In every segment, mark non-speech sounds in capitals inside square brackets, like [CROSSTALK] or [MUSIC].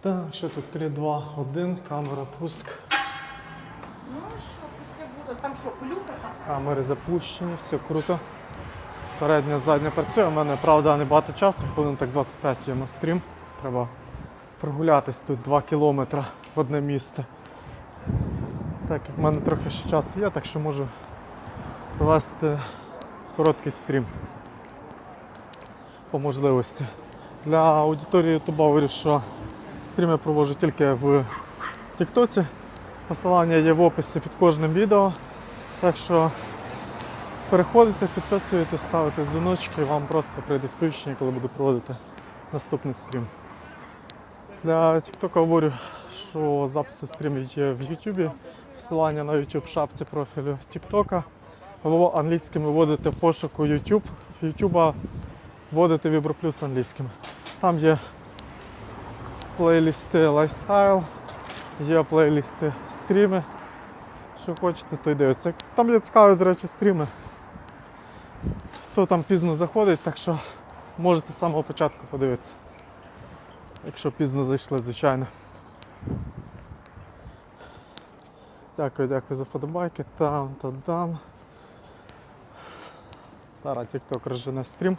Так, що тут 3, 2, 1, камера пуск. Ну що, все буде. Там що, пилюка? Камери запущені, все круто. Передня, задня працює. У мене, правда, не багато часу, хвилин так 25 є на стрім. Треба прогулятись тут 2 кілометри в одне місце. Так, як в мене трохи ще часу є, так що можу провести короткий стрім по можливості. Для аудиторії Ютуба говорю, що стріми проводжу тільки в Тіктоці. Посилання є в описі під кожним відео. Так що переходите, підписуєте, ставите дзвіночки, вам просто прийде сповіщення, коли буду проводити наступний стрім. Для TikTok говорю, що записи стрімів є в YouTube. Посилання на YouTube шапці профілю TikTok. Або англійськими вводите в пошуку YouTube. В YouTube вводите Vibro англійськими. Там є плейлісти лайфстайл, є плейлісти стріми. Що хочете, то й дивиться. Там є цікаві, до речі, стріми. Хто там пізно заходить, так що можете з самого початку подивитися. Якщо пізно зайшли, звичайно. Дякую, дякую за вподобайки. Там, та дам. Зараз TikTok розжене стрім.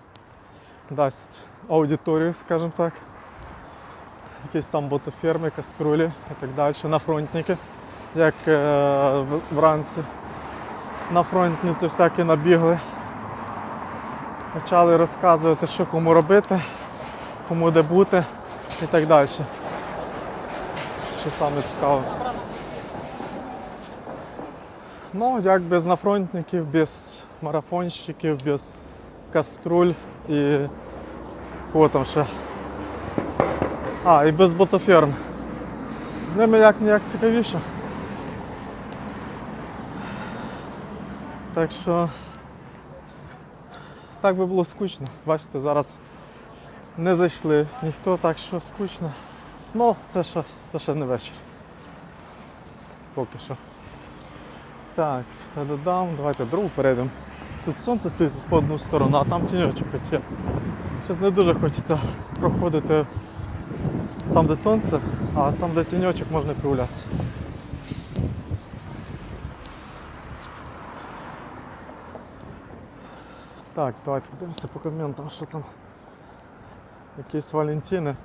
Дасть аудиторію, скажімо так. Якісь там ботоферми, каструлі і так далі, нафронтники, як е, вранці. На фронтниці всякі набігли. Почали розказувати, що кому робити, кому де бути і так далі. Що саме цікаво. Ну, як без нафронтників, без марафонщиків, без каструль і кого там ще. А, і без ботоферм. З ними як ніяк цікавіше. Так що так би було скучно. Бачите, зараз не зайшли ніхто, так що скучно. Ну, це ще, це ще не вечір. Поки що. Так, та додам, давайте другу перейдемо. Тут сонце світить по одну сторону, а там тіньочок є. Щось не дуже хочеться проходити там, де сонце, а там, де тіньочок, можна прогулятися. Так, давайте подивимося по коментам, що там. Якісь Валентини.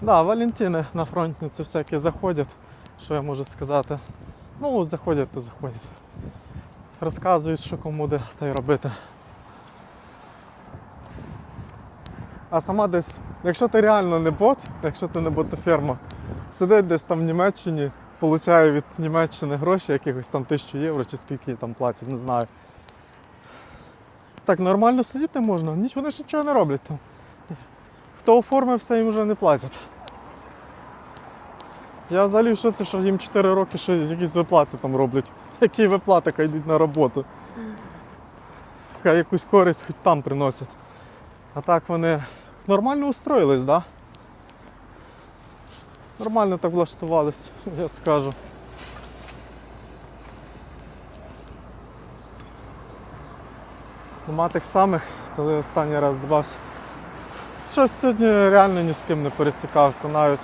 Да, Валентини на фронтниці всякі заходять. Що я можу сказати? Ну, заходять, то заходять. Розказують, що кому де та й робити. А сама десь, якщо ти реально не бот, якщо ти не ботоферма, сидить десь там в Німеччині, получає від Німеччини гроші, якихось там тисячу євро чи скільки там платять, не знаю. Так нормально сидіти можна, ніч вони ж нічого не роблять там. Хто оформився, їм вже не платять. Я взагалі в шоці, що їм 4 роки ще якісь виплати там роблять. [LAUGHS] Які виплати, хай йдуть на роботу. Хай якусь користь хоч там приносять. А так вони нормально устроїлись? Да? Нормально так влаштувались, [LAUGHS] я скажу. Нема тих самих, коли останній раз дбався. Щось сьогодні реально ні з ким не пересікався, навіть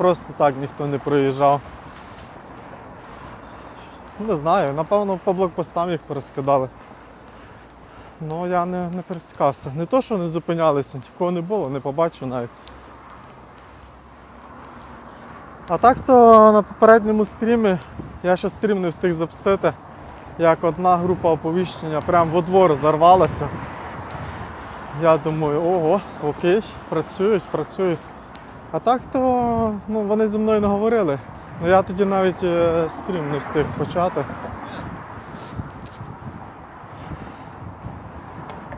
просто так ніхто не проїжджав. Не знаю, напевно по блокпостам їх порозкидали. Ну я не, не пересікався. Не то, що не зупинялися, нікого не було, не побачив навіть. А так то на попередньому стрімі я ще стрім не встиг запустити, як одна група оповіщення прямо во двор зарвалася. Я думаю, ого, окей, працюють, працюють. А так то ну, вони зі мною не говорили. Ну я тоді навіть е, стрім не встиг почати.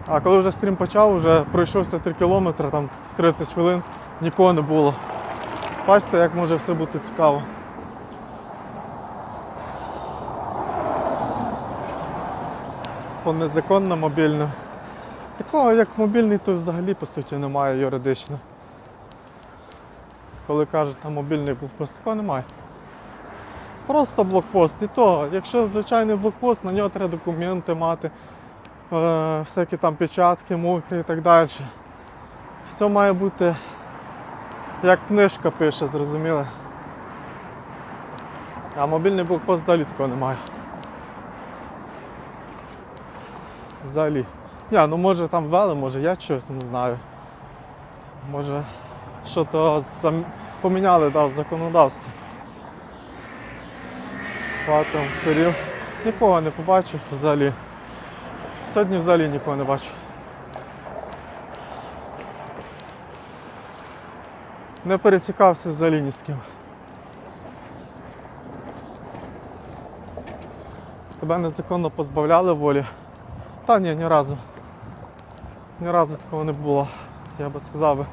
А коли вже стрім почав, вже пройшовся 3 кілометри, там 30 хвилин нікого не було. Бачите, як може все бути цікаво. По незаконно мобільно. Такого як мобільний, то взагалі по суті немає юридично. Коли кажуть, там мобільний блокпост, такого немає. Просто блокпост. І то, якщо звичайний блокпост, на нього треба документи мати, е, всякі там печатки, мокрі і так далі. Все має бути як книжка пише, зрозуміли. А мобільний блокпост взагалі такого немає. Взагалі. Ні, ну може там ввели, може я щось не знаю. Може що то зам... поміняли да, в. Багато сирів. Нікого не побачив взагалі. Сьогодні взагалі нікого не бачу. Не пересікався взагалі ні з ким. Тебе незаконно позбавляли волі. Та ні, ні разу. Ні разу такого не було, я би сказав би.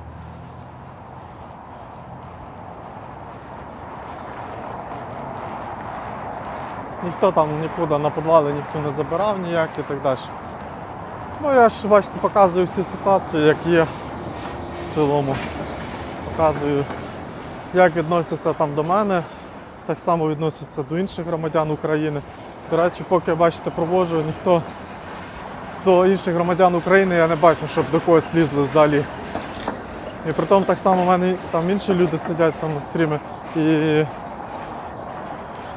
Ніхто там нікуди на підвали ніхто не забирав ніяк і так далі. Ну я ж бачите, показую всі ситуації, як є в цілому. Показую, як відносяться там до мене, так само відносяться до інших громадян України. До речі, поки бачите, проводжу, ніхто до інших громадян України я не бачу, щоб до когось лізли взагалі. І при тому так само в мене там інші люди сидять там на стрімі. І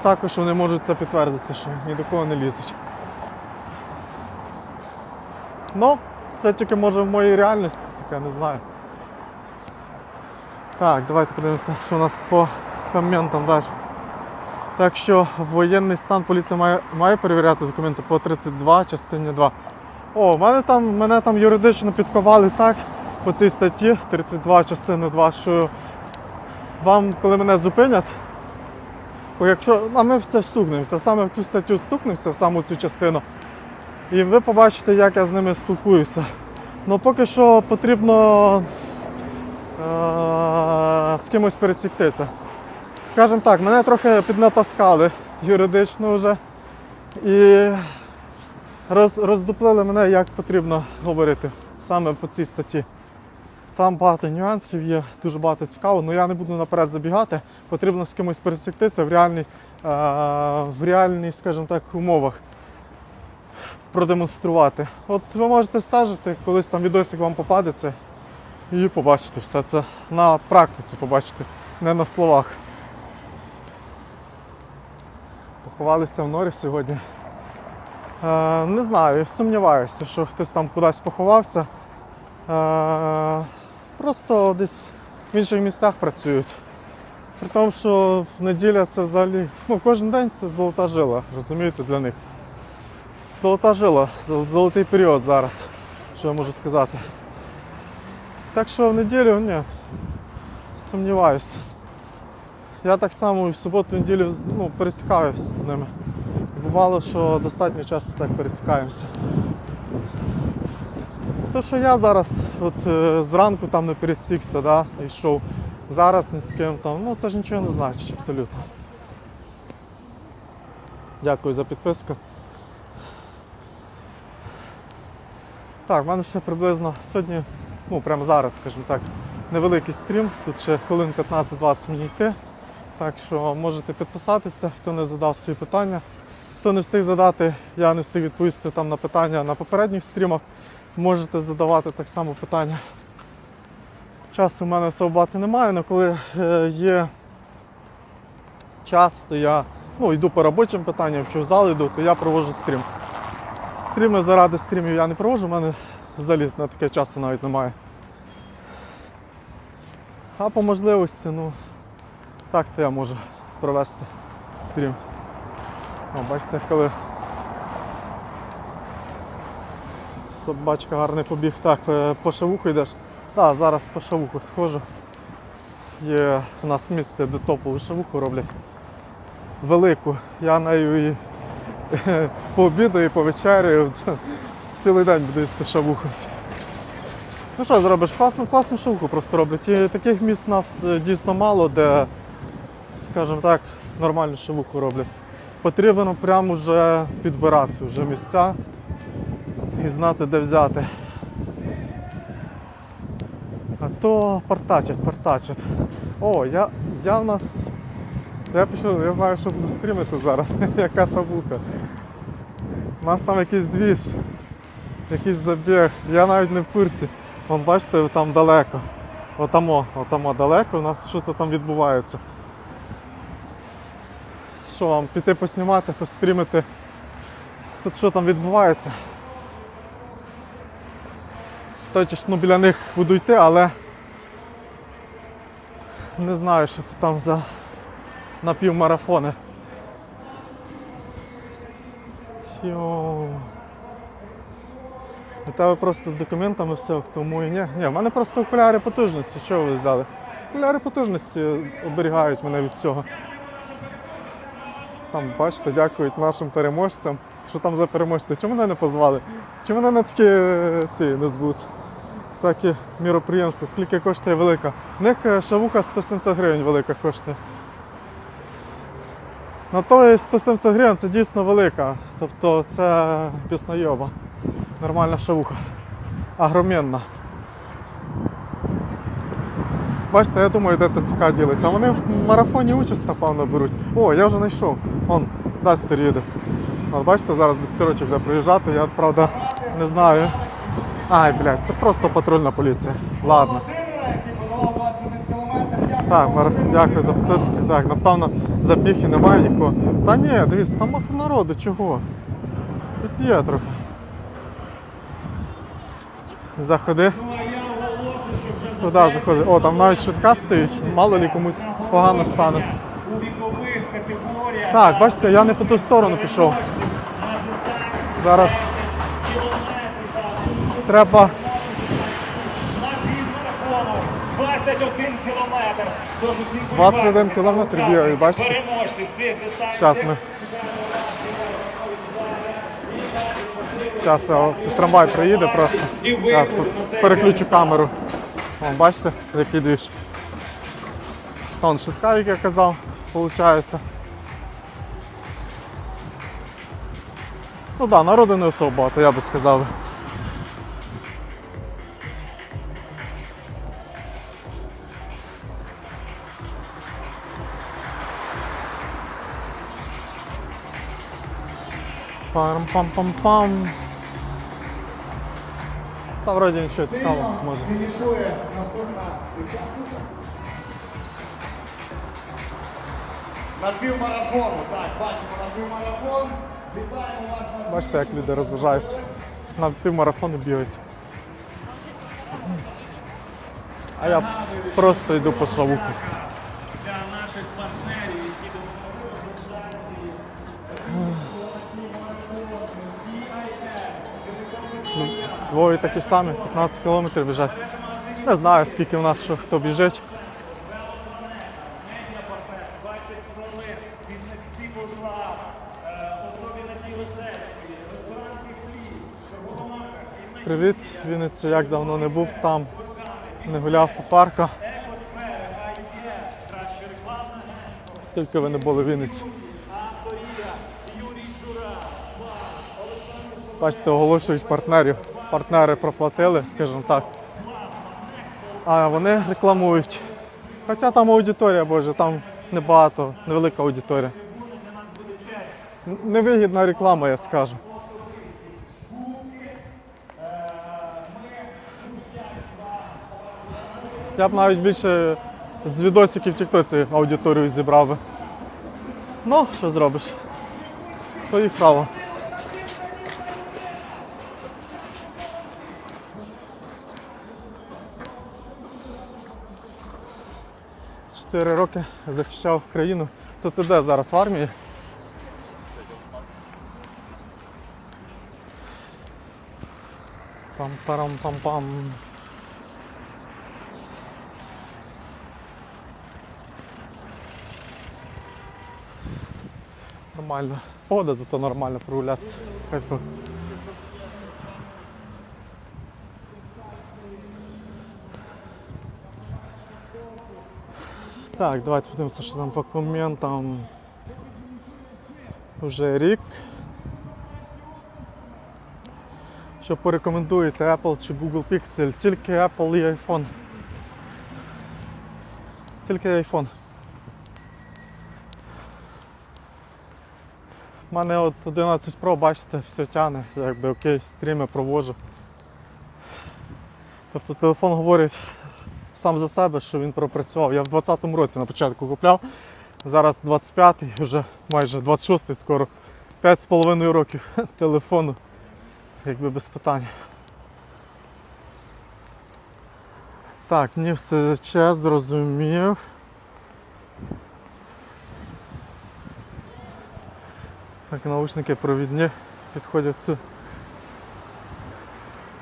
також вони можуть це підтвердити, що ні до кого не лізуть. Ну, це тільки може в моїй реальності, таке не знаю. Так, давайте подивимося, що у нас по коментам далі. Так що воєнний стан поліція має, має перевіряти документи по 32 частині 2. О, мене там, мене там юридично підковали так по цій статті 32 частини 2, що вам, коли мене зупинять, якщо а ми в це встукнемося, саме в цю статтю стукнемося, в саму цю частину, і ви побачите, як я з ними спілкуюся. Ну поки що потрібно е- з кимось пересіктися. Скажімо так, мене трохи піднатаскали юридично вже. І роз, роздуплили мене, як потрібно говорити саме по цій статті. Там багато нюансів є, дуже багато цікаво, але я не буду наперед забігати. Потрібно з кимось пересіктися в реальній, е, в реальній, скажімо так, умовах. Продемонструвати. От ви можете стежити, колись там відосик вам попадеться і побачите все це на практиці побачите, не на словах. Поховалися в норі сьогодні. Е, не знаю, сумніваюся, що хтось там кудись поховався. Просто десь в інших місцях працюють. При тому, що в неділя це взагалі, ну, кожен день це золота жила, розумієте, для них. Золота жила, золотий період зараз, що я можу сказати. Так що в неділю, ні, сумніваюся. Я так само і в суботу неділю з- ну, пересікаюся з ними. Бувало, що достатньо часто так пересікаємося. То, що я зараз от, е, зранку там не пересікся, да, йшов, зараз ні з ким там, ну це ж нічого не значить абсолютно. Дякую за підписку. Так, в мене ще приблизно сьогодні, ну прямо зараз, скажімо так, невеликий стрім. Тут ще хвилин 15-20 мені йти. Так що можете підписатися, хто не задав свої питання. Хто не встиг задати, я не встиг відповісти там на питання на попередніх стрімах. Можете задавати так само питання. Часу в мене багато немає, але коли е, є час, то я ну, йду по робочим питанням, якщо в зал йду, то я проводжу стрім. Стріми заради стрімів я не проводжу, в мене взагалі на таке часу навіть немає. А по можливості, ну, так то я можу провести стрім. О, бачите, коли собачка гарний побіг. Так, е, по шавуху йдеш. Так, зараз по шавуху схожу. Є у нас місце, де топову шавуху роблять. Велику. Я нею і пообідаю, і повечеряю. Цілий день буду їсти шавуху. Ну що зробиш? Класну, класну шавуху просто роблять. І таких місць у нас е, дійсно мало, де, скажімо так, нормальну шавуху роблять. Потрібно прямо вже підбирати вже місця і знати, де взяти. А то партачать, партачать. О, я, я в нас. Я пішов, я знаю, що буду стрімити зараз. [LAUGHS] Яка шавуха. У нас там якийсь двіж, якийсь забіг. Я навіть не в курсі. Вон бачите, там далеко. Отамо, отамо далеко, у нас що-то там відбувається. Що вам, піти поснімати, пострімити? Тут що там відбувається? Точно ну, біля них буду йти, але не знаю, що це там за напівмарафони. У тебе просто з документами все, тому і ні. Ні, в мене просто окуляри потужності. Чого ви взяли? Окуляри потужності оберігають мене від всього. Там, бачите, дякують нашим переможцям. Що там за переможці? Чому мене не позвали? Чому мене на такі е, ці не звуть? Всякі міроприємства, скільки коштує велика. В них е, шавуха 170 гривень велика коштує. На той 170 гривень це дійсно велика. Тобто це піснойоба. Нормальна шавуха. Агромінна. Бачите, я думаю, де ТЦК ділися. А вони в марафоні участь, напевно, беруть. О, я вже знайшов. Вон, Дастер їде. От бачите, зараз десятирочок буде приїжджати, я правда не знаю. Ай, блядь, це просто патрульна поліція. Ладно. Так, дякую за підписки. Так, напевно, забіги немає нікого. Та ні, дивіться, там маса народу, чого? Тут є трохи. Заходи. Куди заходи? О, там навіть швидка стоїть, мало лі комусь погано стане. Так, бачите, я не по ту сторону пішов. Зараз треба. півмарафону 21 кілометр. Тож усім 21 кілометр бігають, бачите? Зараз ми. Зараз трамвай приїде просто. Я переключу камеру. О, бачите, який двіж. Вон швидка, як я казав, виходить. Ну так, да, народу не особо багато, я би сказав. Пам-пам-пам-пам. Та вроді нічого цікавого може. Фінішує наступна учасниця. На півмарафону, так, бачимо на півмарафон. Вітаємо вас на Бачите, як люди розважаються. На півмарафону бігають. А я просто йду по шавуху. Двоє такі самі, 15 кілометрів біжать. Не знаю, скільки в нас що хто біжить. 20 хвилин, бізнес People Club, особі Надії Лисецької, ресторан Кіфліс, торгова марка «Кільна Привіт, Вінниця, як давно не був там, не гуляв по парку. Скільки ви не були в Вінниці? Бачите, оголошують партнерів. Партнери проплатили, скажімо так. А вони рекламують. Хоча там аудиторія, боже, там небагато, невелика аудиторія. Невигідна реклама, я скажу. Я б навіть більше з відосиків Тіктоці аудиторію зібрав би. Ну, що зробиш? То їх право. Чотири роки захищав країну. То ти де зараз в армії? Пам-парам-пам-пам. Нормально. Погода зато нормально прогулятися. Кайфу. Так, давайте подивимося, що там по коментам. Уже рік. Що порекомендуєте Apple чи Google Pixel? Тільки Apple і iPhone. Тільки iPhone. У мене от 11 Pro, бачите, все тягне, якби окей, стріми проводжу. Тобто телефон говорить сам за себе, що він пропрацював. Я в 20-му році на початку купляв. Зараз 25-й, вже майже 26-й скоро. 5,5 років [LAUGHS] телефону. Якби без питань. Так, мені все час зрозумів. Так, наушники провідні підходять сюди.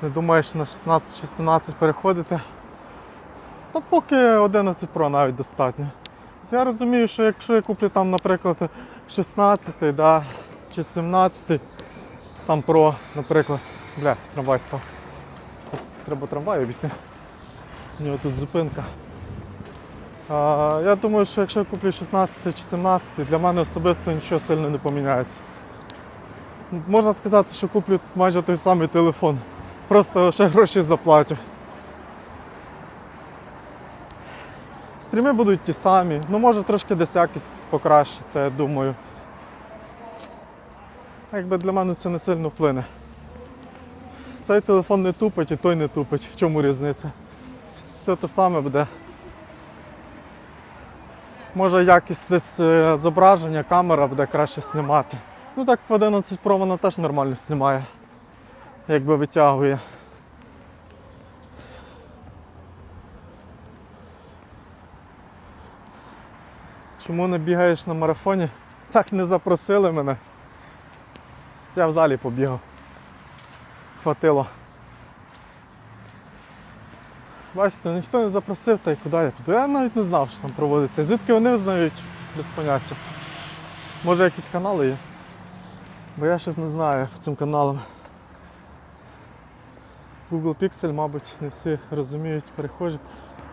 Не думаю, що на 16 чи 17 переходити. Та поки 11 Pro навіть достатньо. Я розумію, що якщо я куплю там, наприклад, 16 да, чи 17 там Pro, наприклад, бля, трамвай став. Треба трамвай обійти. У нього тут зупинка. А, я думаю, що якщо я куплю 16 чи 17, для мене особисто нічого сильно не поміняється. Можна сказати, що куплю майже той самий телефон. Просто ще гроші заплатив. Стріми будуть ті самі, ну може трошки десь якість покращиться, я думаю. Якби для мене це не сильно вплине. Цей телефон не тупить і той не тупить. В чому різниця? Все те саме буде. Може якість десь е, зображення, камера буде краще знімати. Ну так в 11 Pro вона теж нормально знімає, якби витягує. Чому не бігаєш на марафоні? Так не запросили мене. Я в залі побігав. Хватило. Бачите, ніхто не запросив, та й куди я піду. Я навіть не знав, що там проводиться. Звідки вони знають, без поняття. Може якісь канали є? Бо я щось не знаю цим каналам. Google Pixel, мабуть, не всі розуміють, перехожі.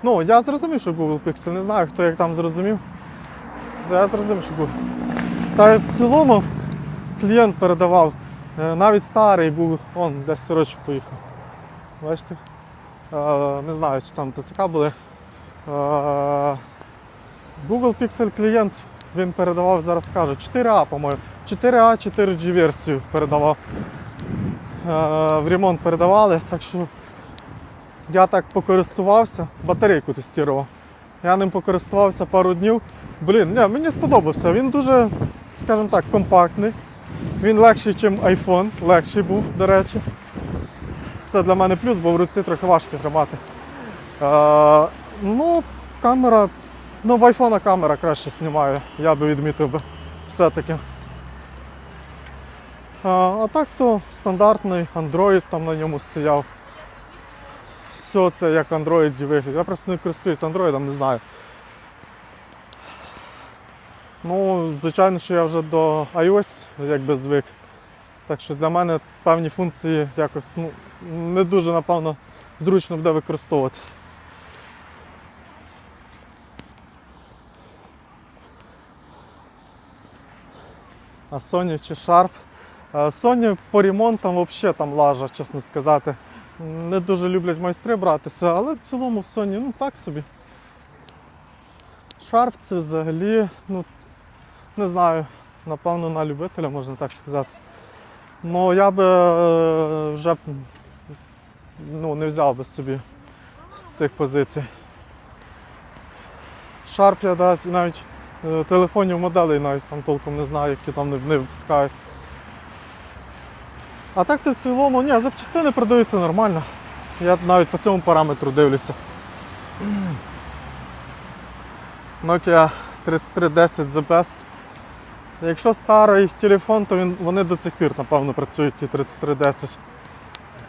Ну, я зрозумів, що Google Pixel, не знаю, хто як там зрозумів. Я зрозумів, що Google. Та в цілому клієнт передавав. Е, Навіть старий був, он десь сорочок поїхав. Бачите? Е, Не знаю, чи там ТЦК були. Е, Google Pixel клієнт він передавав, зараз кажу, 4А, по-моєму. 4А, 4G версію передавав. В ремонт передавали, так що я так покористувався, батарейку тестував. Я ним покористувався пару днів. Блін, ні, мені сподобався. Він дуже, скажімо так, компактний. Він легший, ніж iPhone, легший був, до речі. Це для мене плюс, бо в руці трохи важко тримати. Е, ну, камера. Ну, в iPhone камера краще знімає, я би відмітив би все-таки. А, а так то стандартний Android там на ньому стояв. Все це як Android виглядає. Я просто не користуюсь Android, не знаю. Ну, звичайно, що я вже до iOS якби звик. Так що для мене певні функції якось ну, не дуже, напевно, зручно буде використовувати. А Sony чи Sharp. Е, Sony по ремонтам взагалі там лажа, чесно сказати. Не дуже люблять майстри братися, але в цілому Sony ну так собі. Sharp це взагалі, ну, не знаю, напевно, на любителя, можна так сказати. Ну я би е, вже ну, не взяв би собі з цих позицій. Sharp я навіть е, телефонів моделей навіть там толком не знаю, які там не, не випускають. А так то в цілому, ні, запчастини продаються нормально. Я навіть по цьому параметру дивлюся. Nokia 3310 The Best. Якщо старий телефон, то він, вони до цих пір, напевно, працюють ті 3310.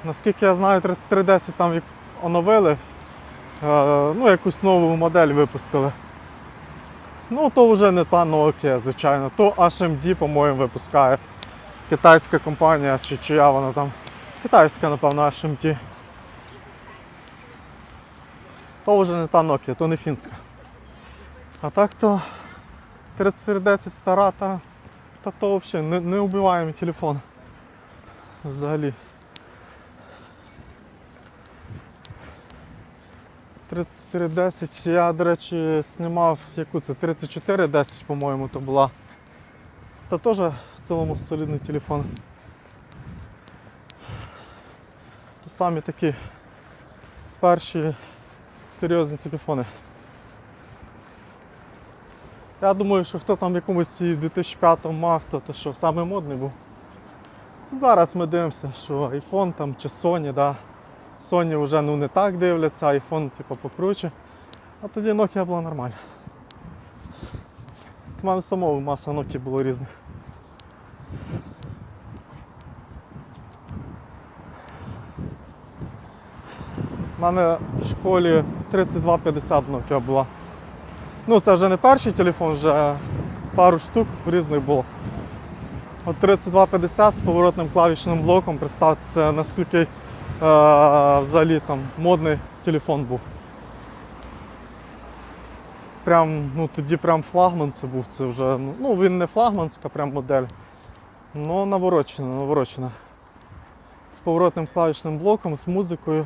Наскільки я знаю, 3310 там оновили, е, ну, якусь нову модель випустили. Ну, то вже не та Nokia, звичайно, то HMD, по-моєму, випускає. Китайська компанія, чи чия вона там. Китайська, напевно, HMD. То вже не та Nokia, то не фінська. А так то 3410 стара, та, та то взагалі не, не убиваємий телефон. Взагалі. 3410, я, до речі, знімав яку це 3410, по-моєму, то була. Та теж в цілому солідний телефон. То самі такі перші серйозні телефони. Я думаю, що хто там в якомусь і в 2005 мав, то, то що саме модний був. Зараз ми дивимося, що iPhone там чи Sony, да. Sony вже ну, не так дивляться, iPhone типу, покруче. А тоді Nokia була нормальна. У мене самого маса Nokia було різних. У мене в школі 3250 Nokia була. Ну, це вже не перший телефон, вже пару штук різних було. От 3250 з поворотним клавішним блоком, представте, це наскільки е, взагалі там модний телефон був. Прям, ну тоді прям флагман це був, це вже, ну, ну він не флагманська прям модель, але наворочена, наворочена. З поворотним клавішним блоком, з музикою.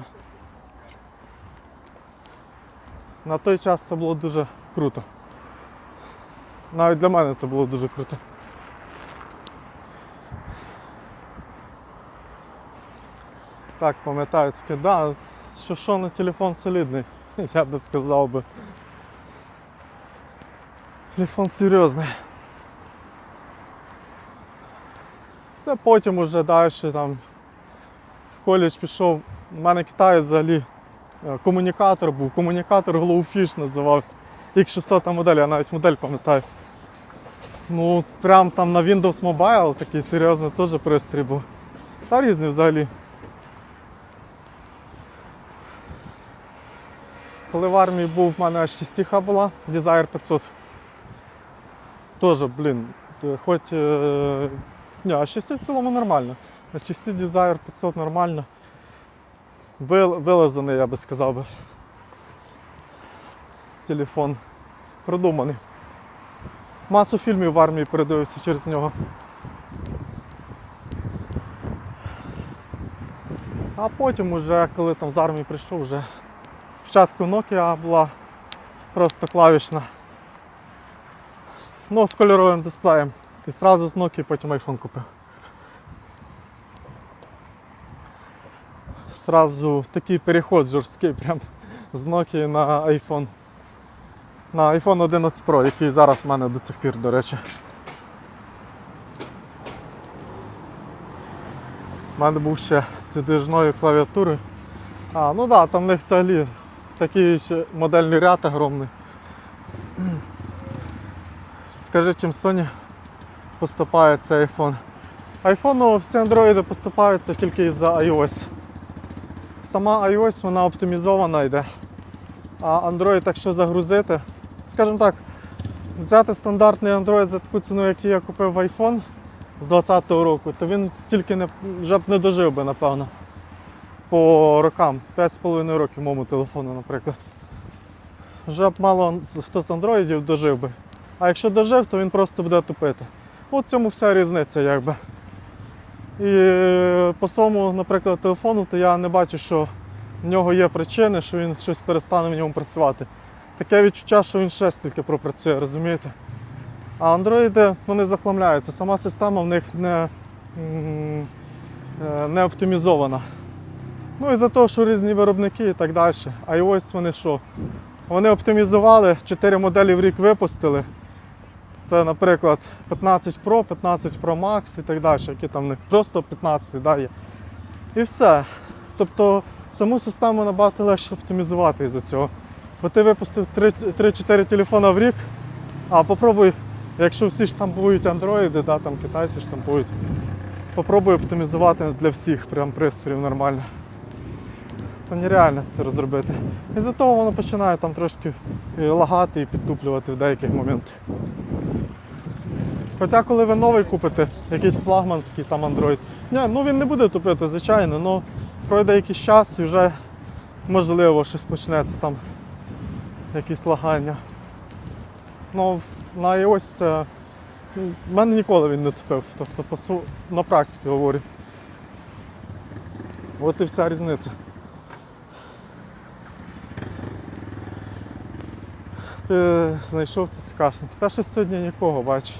На той час це було дуже круто. Навіть для мене це було дуже круто. Так, пам'ятаю таке, да, що що на телефон солідний, [LAUGHS] я би сказав би. Телефон серйозний. Це потім уже далі там в коледж пішов. У мене китаєць взагалі е, комунікатор був, комунікатор Glowfish називався. X600 модель, я навіть модель пам'ятаю. Ну, прям там на Windows Mobile такий серйозний теж пристрій був. Та різний взагалі. Коли в армії був, в мене аж частіха була, Desire 500. Тоже, блін, хоч. Е... Ні, а часті в цілому нормально. На часті Desire 500 нормально. Вил... Вилазаний, я би сказав би. Телефон. Продуманий. Масу фільмів в армії передивився через нього. А потім, уже, коли там з армії прийшов, вже спочатку Nokia була просто клавішна. Ну, з кольоровим дисплеєм. І одразу з Nokia потім iPhone купив. Сразу такий переход жорсткий прям з Nokia на iPhone. На iPhone 11 Pro, який зараз в мене до цих пір, до речі. У мене був ще з видвижною клавіатурою. А, ну так, да, там в них взагалі такий ще модельний ряд огромний. Скажи, чим Sony поступається iPhone. iPhone всі андроїди поступаються тільки із-за iOS. Сама iOS вона оптимізована йде. А Android, якщо загрузити, скажімо так, взяти стандартний Android за таку ціну, яку я купив в iPhone з 2020 року, то він стільки не, вже б не дожив би, напевно. По рокам. 5,5 років моєму телефону, наприклад. Вже б мало хто з андроїдів дожив би. А якщо дожив, то він просто буде тупити. От в цьому вся різниця, якби. І е, по своєму, наприклад, телефону, то я не бачу, що в нього є причини, що він щось перестане в ньому працювати. Таке відчуття, що він ще стільки пропрацює, розумієте? А андроїди вони захламляються. Сама система в них не, е, не оптимізована. Ну і за те, що різні виробники і так далі. А ось вони що? Вони оптимізували, 4 моделі в рік випустили. Це, наприклад, 15 Pro, 15 Pro Max і так далі, які там в них просто 15 да, є. І все. Тобто саму систему набагато легше оптимізувати із-за цього. Бо ти випустив 3-4 телефона в рік, а попробуй, якщо всі штампують андроїди, да, там китайці штампують, попробуй оптимізувати для всіх прям пристроїв нормально. Це нереально це розробити. І за того воно починає там трошки і лагати і підтуплювати в деяких моментах. Хоча коли ви новий купите, якийсь флагманський там Android, ні, ну він не буде тупити, звичайно, але пройде якийсь час і вже можливо щось почнеться там, якісь лагання. Ну, на iOS це. ну, мене ніколи він не тупив. Тобто по су- на практиці говорю. От і вся різниця. Ти знайшов ТЦКшник. Та щось сьогодні нікого бачу.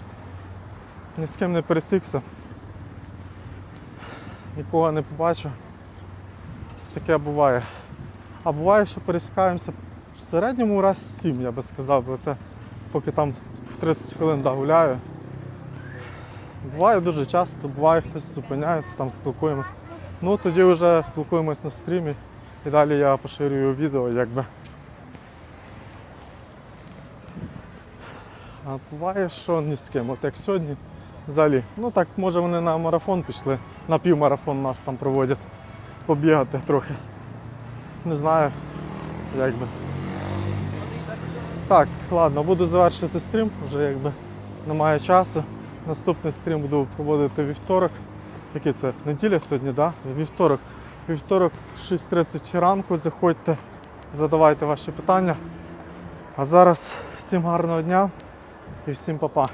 Ні з ким не пересікся. Нікого не побачив. Таке буває. А буває, що пересікаємося В середньому раз 7, я би сказав, бо це поки там в 30 хвилин да, гуляю. Буває дуже часто, буває хтось зупиняється, там спілкуємось. Ну тоді вже спілкуємось на стрімі і далі я поширюю відео, якби. А буває, що ні з ким. От як сьогодні, взагалі. Ну так, може вони на марафон пішли, на півмарафон нас там проводять, побігати трохи. Не знаю, як би. Так, ладно, буду завершувати стрім, вже якби немає часу. Наступний стрім буду проводити вівторок. Який це? Неділя сьогодні? Да? Вівторок. Вівторок в 6.30 ранку. Заходьте, задавайте ваші питання. А зараз всім гарного дня і всім па-па.